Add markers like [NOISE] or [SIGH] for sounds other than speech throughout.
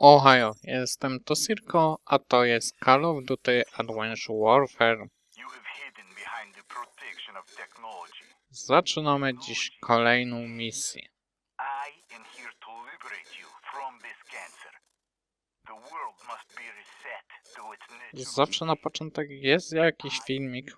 Ohio, jestem Tosirko, a to jest Call of Duty Advanced Warfare. Zaczynamy dziś kolejną misję. Zawsze na początek. Jest jakiś filmik.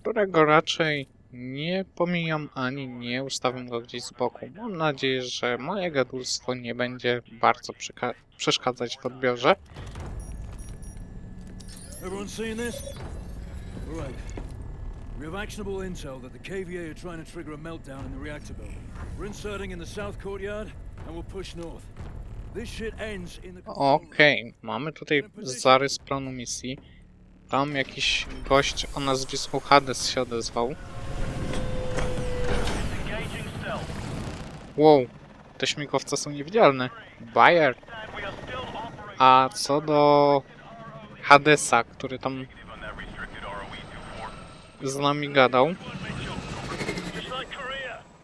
którego raczej nie pomijam ani nie ustawiam go gdzieś z boku. Mam nadzieję, że moje gadulstwo nie będzie bardzo przeszkadzać w odbiorze. Everyone seeing this? Right. We have actionable intel that the KVA are trying to trigger a meltdown in the reactor building. We're inserting in the south courtyard, and we'll push north. Okej, mamy tutaj zarys planu misji. Tam jakiś gość o nazwisku Hades się odezwał. Wow, te śmigłowce są niewidzialne. Bayer. A co do Hadesa, który tam on that restricted ROE 24. z nami gadał.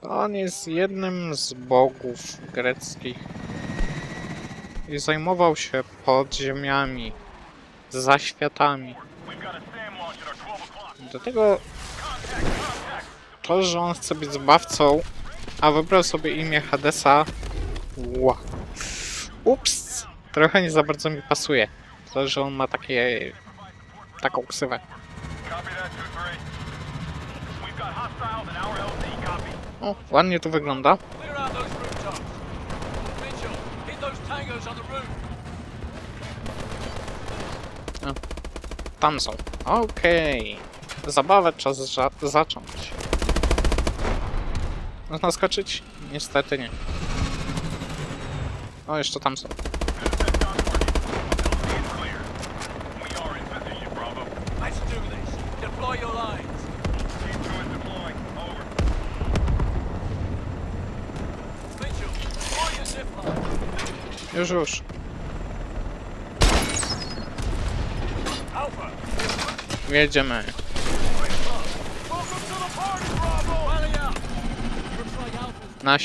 On jest jednym z bogów greckich i zajmował się podziemiami, zaświatami. We've got a SAM launch at our 12 o'clock. Do tego to, że on chce być zbawcą, a wybrał sobie imię Hadesa. Ła. Ups! Trochę nie za bardzo mi pasuje. To, że on ma takie. taką ksywę. Copy that, 2-3. We've got hostiles in our LZ. Copy. O, ładnie to wygląda. Tam są. Okej. Zabawę czas za zacząć. Można skoczyć? Niestety nie. O, jeszcze tam są. LZ is clear. Out.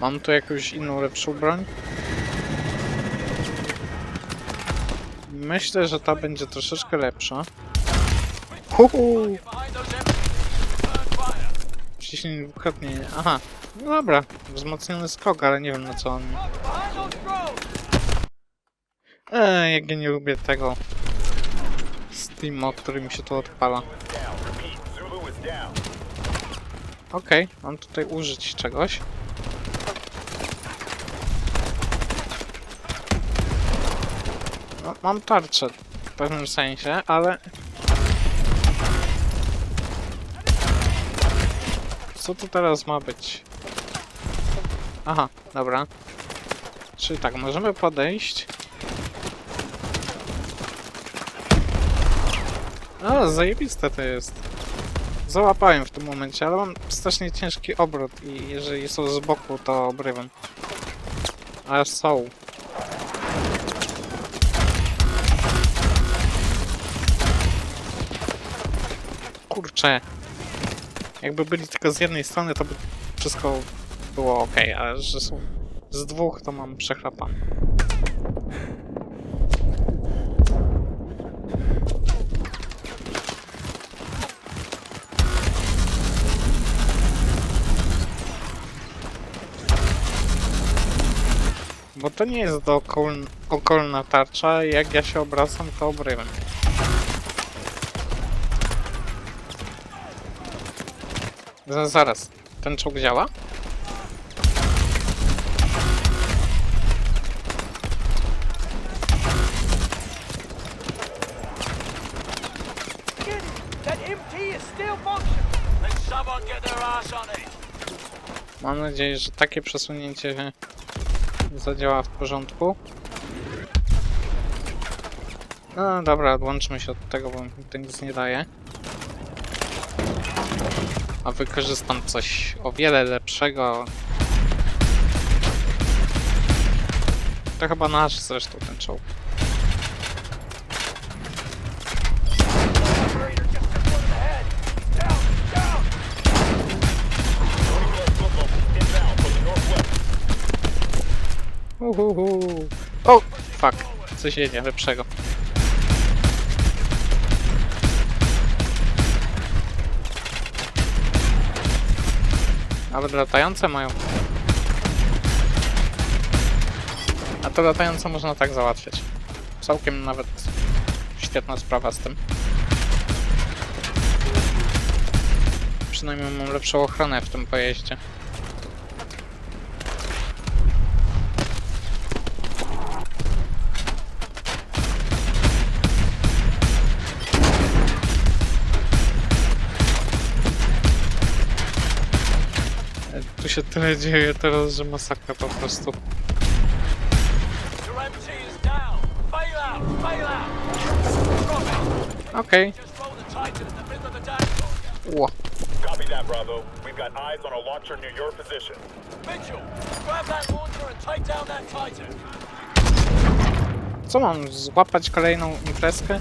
Mam tu jakąś inną, lepszą broń. Myślę, że ta będzie troszeczkę lepsza. Huhu! Wciśnij dwukrotnie. Aha. No dobra. Wzmocniony skok, ale nie wiem na co on. Eee, jak ja nie lubię tego Steama, który mi się tu odpala. Okej, mam tutaj użyć czegoś. No, mam tarczę w pewnym sensie, ale... Co to teraz ma być? Aha, dobra. Czyli tak, możemy podejść. A, zajebiste to jest. Załapałem w tym momencie, ale mam strasznie ciężki obrót i jeżeli są z boku, to obrywam. A są. Kurczę. Jakby byli tylko z jednej strony, to by wszystko było ok, ale że są z dwóch, to mam przechrapane. To nie jest do okol okolna tarcza, jak ja się obracam, to obrywam. Z- Zaraz, ten czołg działa? Mam nadzieję, że takie przesunięcie zadziała w porządku. No dobra, odłączmy się od tego, bo mi to nic nie daje. A wykorzystam coś o wiele lepszego. To chyba nasz zresztą ten czołg. Uhuhu. O, fuck. Coś jedzie lepszego. Nawet latające mają. A to latające można tak załatwiać. Całkiem nawet świetna sprawa z tym. Przynajmniej mam lepszą ochronę w tym pojeździe. Tu się tyle dzieje teraz, że masakra po prostu. Okej. Just roll the Titan in the middle of the damn Ło. Copy that, Bravo. We've got eyes on a launcher near your position. Mitchell, grab that launcher and take down that Titan. Co mam? Złapać kolejną imprezkę?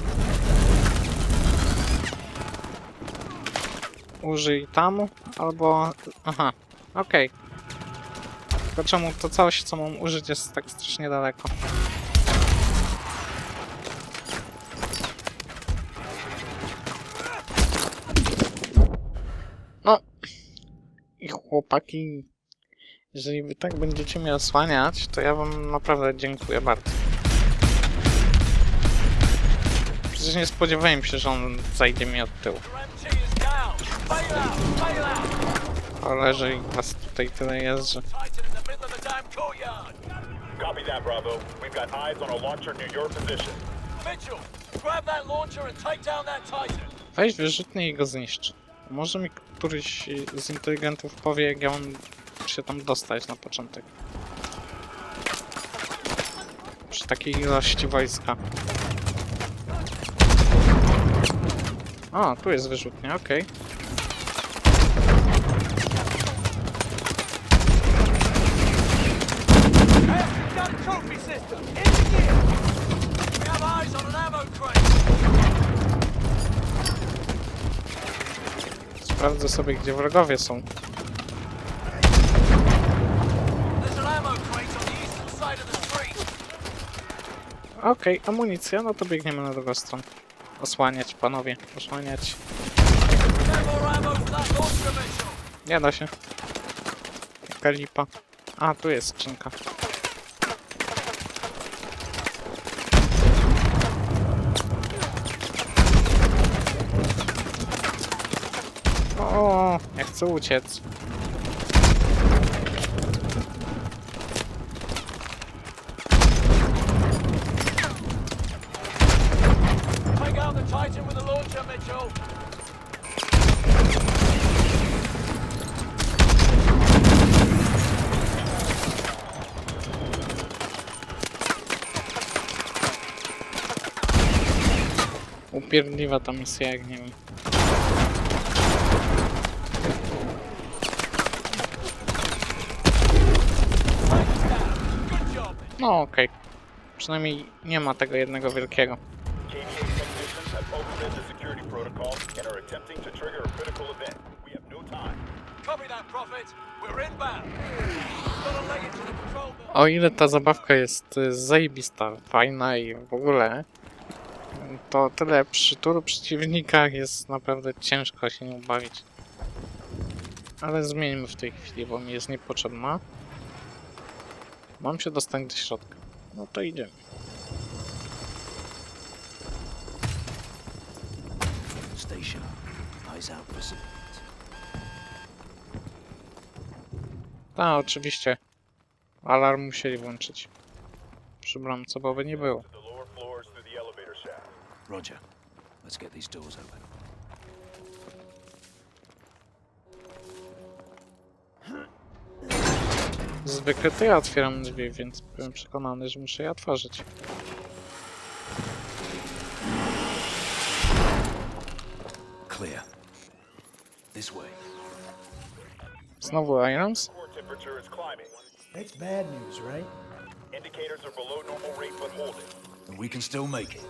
Użyj tamu, albo... Aha, okej. Tylko czemu to coś, co mam użyć, jest tak strasznie daleko? No. I chłopaki, jeżeli wy tak będziecie mnie osłaniać, to ja wam naprawdę dziękuję bardzo. Przecież nie spodziewałem się, że on zajdzie mi od tyłu. Ale że ich was tutaj tyle jest, że... Copy that, Bravo. We've got eyes on a launcher near your position. Mitchell, grab that launcher and take down that Titan. Weź wyrzutnie i go zniszcz. Może mi któryś z inteligentów powie, jak ja mam się tam dostać na początek. Przy takiej ilości wojska. O, tu jest wyrzutnia, okej. Gun trophy system. In gear. We have eyes on an ammo crate. Sprawdzę sobie, gdzie wrogowie są. Okej, amunicja, no to biegniemy na drugą stronę. Osłaniać, panowie, osłaniać. Nie da się. Jaka lipa. A, tu jest skrzynka. O, ja chcę uciec. Upierdliwa ta misja, jak nie wiem. Good job. No okej. Przynajmniej nie ma tego jednego wielkiego. O ile ta zabawka jest y, zajebista, fajna i w ogóle, to tyle przy tylu przeciwnikach jest naprawdę ciężko się nią bawić. Ale zmieńmy w tej chwili, bo mi jest niepotrzebna. Mam się dostać do środka. No to idziemy. Eyes out for. A, oczywiście. Alarm musieli włączyć. Przy bramce, bo by nie było. Roger. Let's get these doors open. Zwykle to ja otwieram drzwi, więc byłem przekonany, że muszę je otworzyć. Clear. This way. Znowu Irons? Temperature is climbing. That's bad news, right? Indicators are below normal rate but holding. And we can still make it.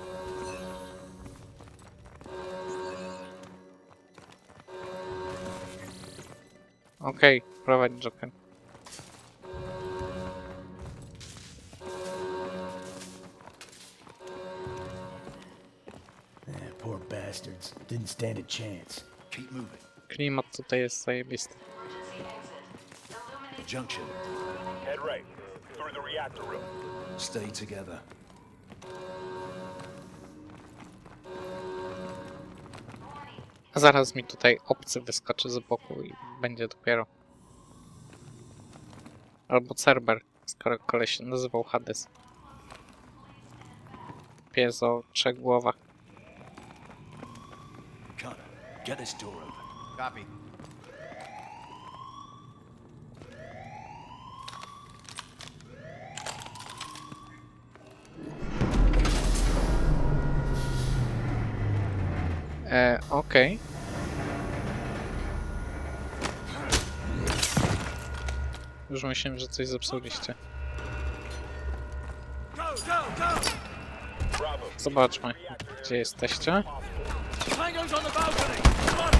Okej, prowadź Joker. Bastards. Didn't stand a chance. Keep moving. Klimat tutaj jest zajebisty. Junction. Head right. Through the reactor room. Stay together. A zaraz mi tutaj obcy wyskoczy z boku i będzie dopiero. Albo Cerber, skoro koleś się nazywał Hades. Pies o trzech głowach. Get this door open. Copy. E, okej. Już myślałem, że coś zepsuliście. Go, go, go! Bravo. Zobaczmy, gdzie jesteście. Tango's on the balcony! Come on!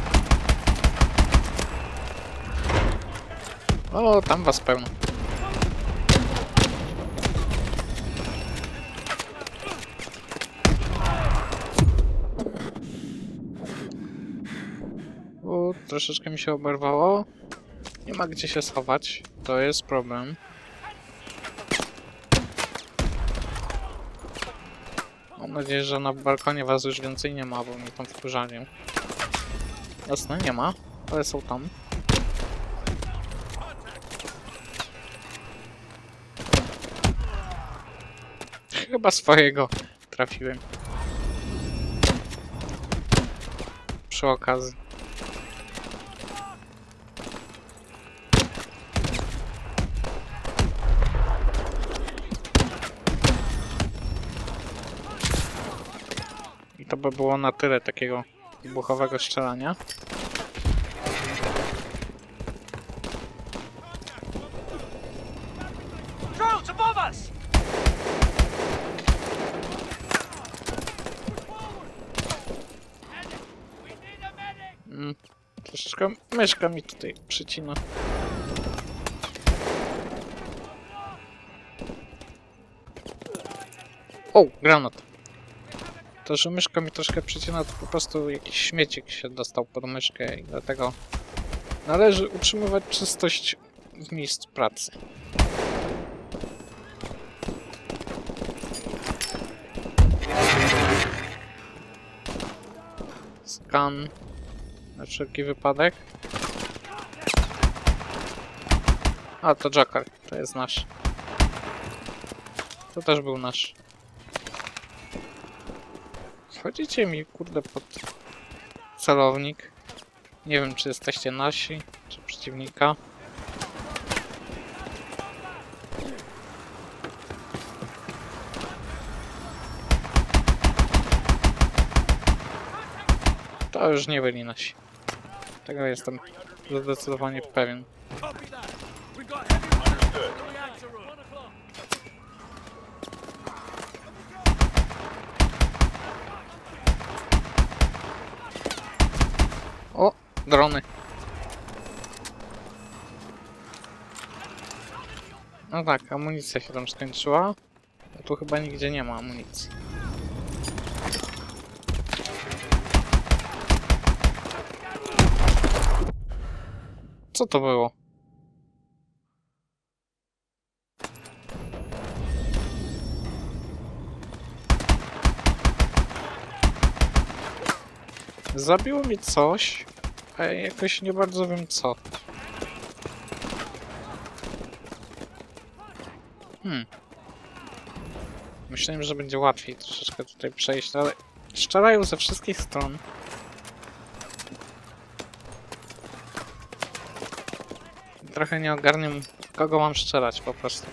O, tam was pełno. O, troszeczkę mi się oberwało. Nie ma gdzie się schować. To jest problem. Mam nadzieję, że na balkonie was już więcej nie ma, bo mnie tam wkurzali. Jasne, nie ma, ale są tam. Chyba swojego trafiłem. Przy okazji. I to by było na tyle takiego wybuchowego strzelania. Myszka mi tutaj przycina. O, granat. To, że myszka mi troszkę przycina, to po prostu jakiś śmiecik się dostał pod myszkę i dlatego należy utrzymywać czystość w miejscu pracy. Skan na wszelki wypadek. A, to Joker. To jest nasz. To też był nasz. Wchodzicie mi, kurde, pod celownik. Nie wiem, czy jesteście nasi, czy przeciwnika. To już nie byli nasi. Tego jestem zdecydowanie pewien. O, drony. No tak, amunicja się tam skończyła. Tu chyba nigdzie nie ma amunicji. Co to było? Zabiło mi coś, a ja jakoś nie bardzo wiem co. Hmm. Myślałem, że będzie łatwiej troszeczkę tutaj przejść, ale strzelają ze wszystkich stron. Trochę nie ogarniam, kogo mam strzelać po prostu.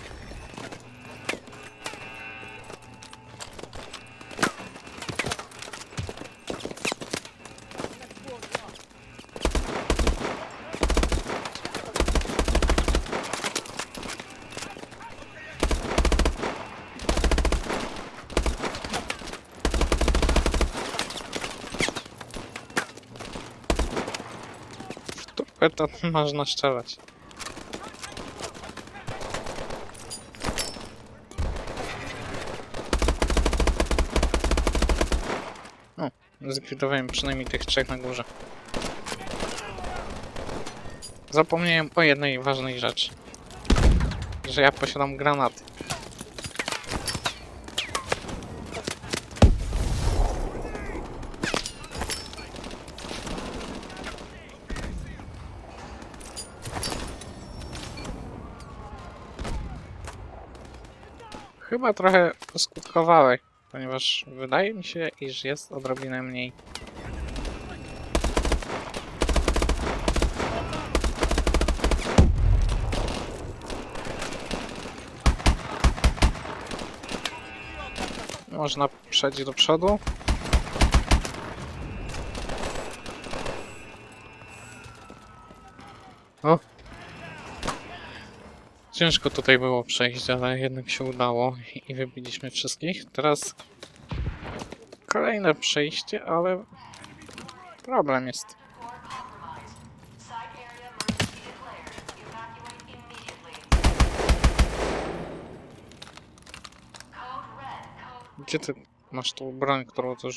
To [LAUGHS] można strzelać. Zlikwidowałem przynajmniej tych trzech na górze. Zapomniałem o jednej ważnej rzeczy. Że ja posiadam granaty. Chyba trochę poskutkowały, ponieważ wydaje mi się, iż jest odrobinę mniej. Można przejść do przodu. Ciężko tutaj było przejść, ale jednak się udało i wybiliśmy wszystkich. Teraz kolejne przejście, ale problem jest. Gdzie ty masz tą broń, którą to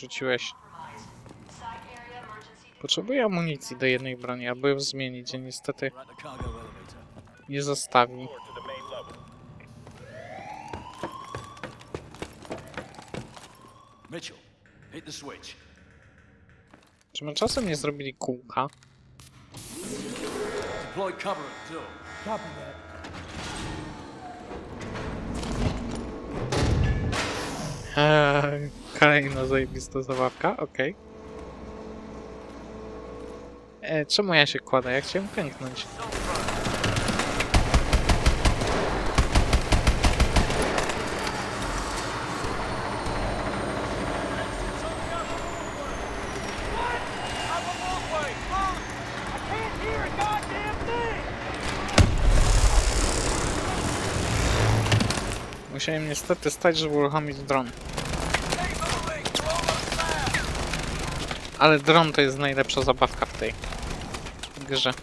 Potrzebuję amunicji do jednej broni, aby ją zmienić, a niestety Nie zostawi. Mitchell, hit the switch. Czy my czasem nie zrobili kółka? Deploy cover at door. Copy that. Eee, kolejna zajebista zabawka, okej. E, czemu ja się kładę? Ja chciałem pęknąć. Niestety stać, żeby uruchomić dron. Ale dron to jest najlepsza zabawka w tej grze.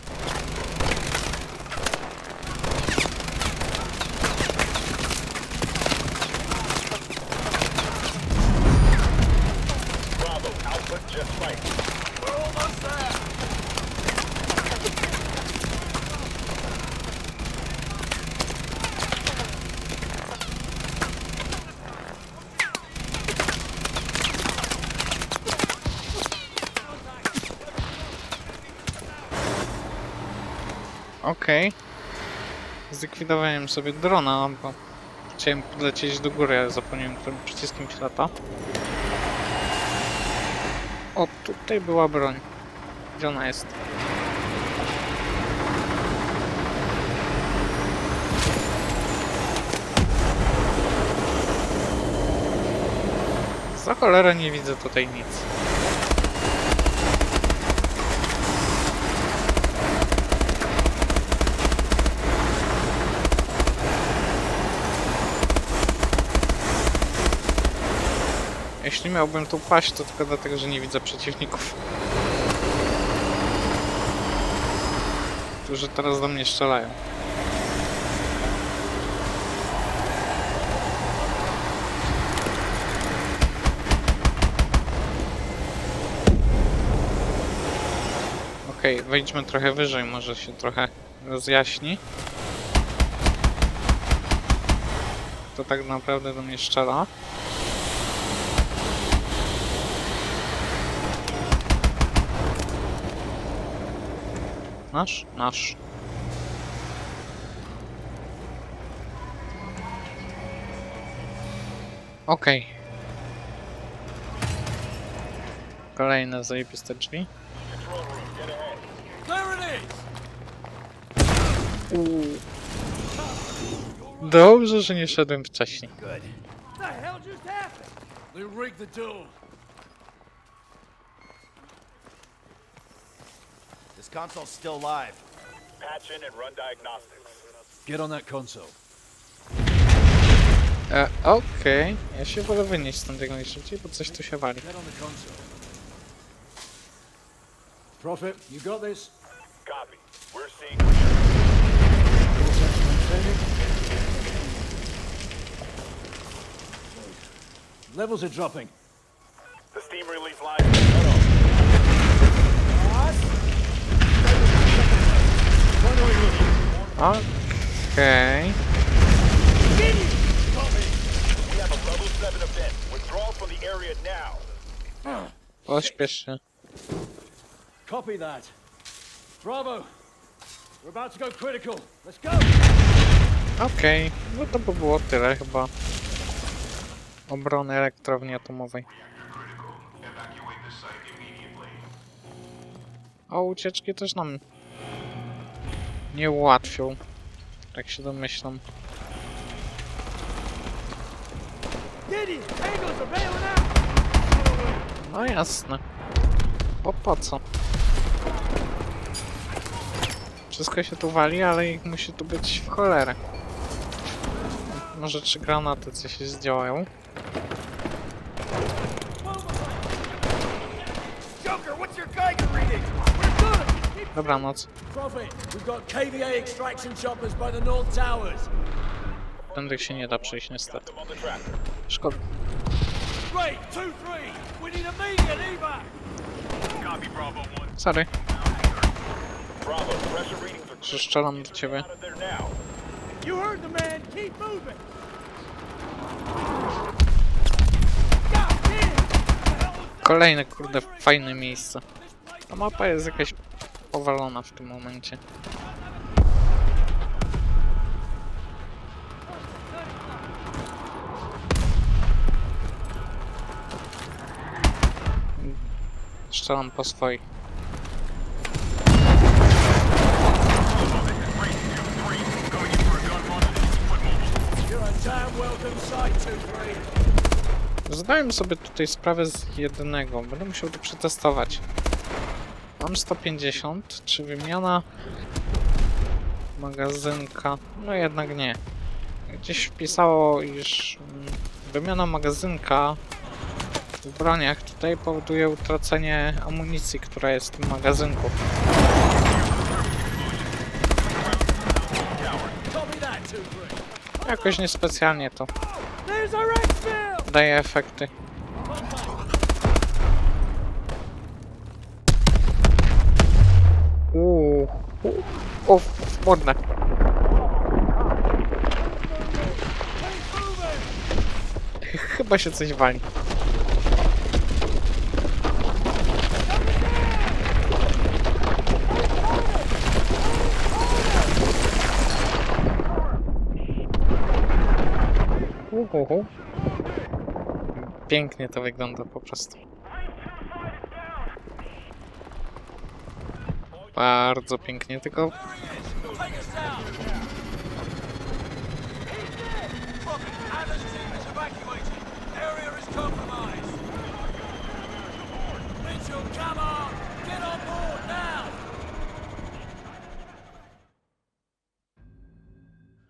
Bravo, just. Okej. Zlikwidowałem sobie drona, bo chciałem podlecieć do góry, ale zapomniałem, którym przyciskiem się lata. O, tutaj była broń. Gdzie ona jest? Za cholerę nie widzę tutaj nic. Miałbym tu paść, to tylko dlatego, że nie widzę przeciwników. Którzy teraz do mnie strzelają. Okej, wejdźmy trochę wyżej, może się trochę rozjaśni. To tak naprawdę do mnie strzela. Nasz? Nasz. Okej. Kolejne zajebiste drzwi. Dobrze, że nie szedłem wcześniej. What the hell just happened? They rigged the door. Console's still live. Patch in and run diagnostics. Get on that console. E, Okej, ja się wolę wynieść stąd jak najszybciej, bo coś tu się wali. Get on the console. Prophet, you got this? Copy. We're seeing clear. Levels are dropping. The steam relief line now. Pośpiesz się. Copy that. Bravo. We're about to go critical. Let's go. Okej, no to by było tyle chyba. Obrony elektrowni atomowej. A ucieczki też nam nie ułatwią. Tak się domyślam. No jasne. Bo po co? Wszystko się tu wali, ale ich musi tu być w cholerę. Może trzy granaty coś się zdziałają. Joker, what's your Geiger reading? We're good. Keep Dobranoc. Prophet, we've got KVA extraction choppers by the North Towers. Tędy się nie da przejść niestety. Szkoda. Great, two, three. We need immediate evac. Copy Bravo 1. Sorry, strzelam do ciebie. out of there now. You heard the man. Keep moving. Kolejne kurde fajne miejsce. Ta mapa jest jakaś powalona w tym momencie. Strzelam po 2-3. Zdałem sobie tutaj sprawę z jednego. Będę musiał to przetestować. Mam 150. Czy wymiana magazynka? No jednak nie. Gdzieś wpisało, iż mm, wymiana magazynka w broniach tutaj powoduje utracenie amunicji, która jest w tym magazynku. Copy that, 2-3. Jakoś niespecjalnie to daje efekty. Uuu. u- O, modne. Chyba się coś wali. Uhuhu. Pięknie to wygląda po prostu. Bardzo pięknie, tylko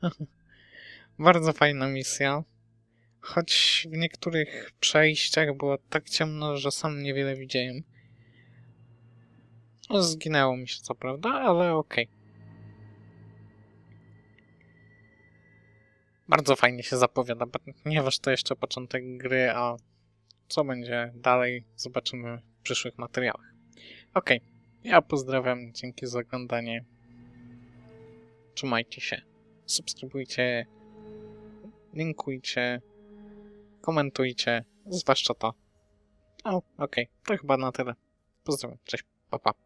[LAUGHS] Bardzo fajna misja. Choć w niektórych przejściach było tak ciemno, że sam niewiele widziałem. Zginęło mi się co prawda, ale okej. Bardzo fajnie się zapowiada, ponieważ to jeszcze początek gry, a co będzie dalej zobaczymy w przyszłych materiałach. Okej, ja pozdrawiam, dzięki za oglądanie. Trzymajcie się, subskrybujcie, linkujcie, komentujcie, zwłaszcza to. O, okej, to chyba na tyle. Pozdrawiam, cześć, pa pa.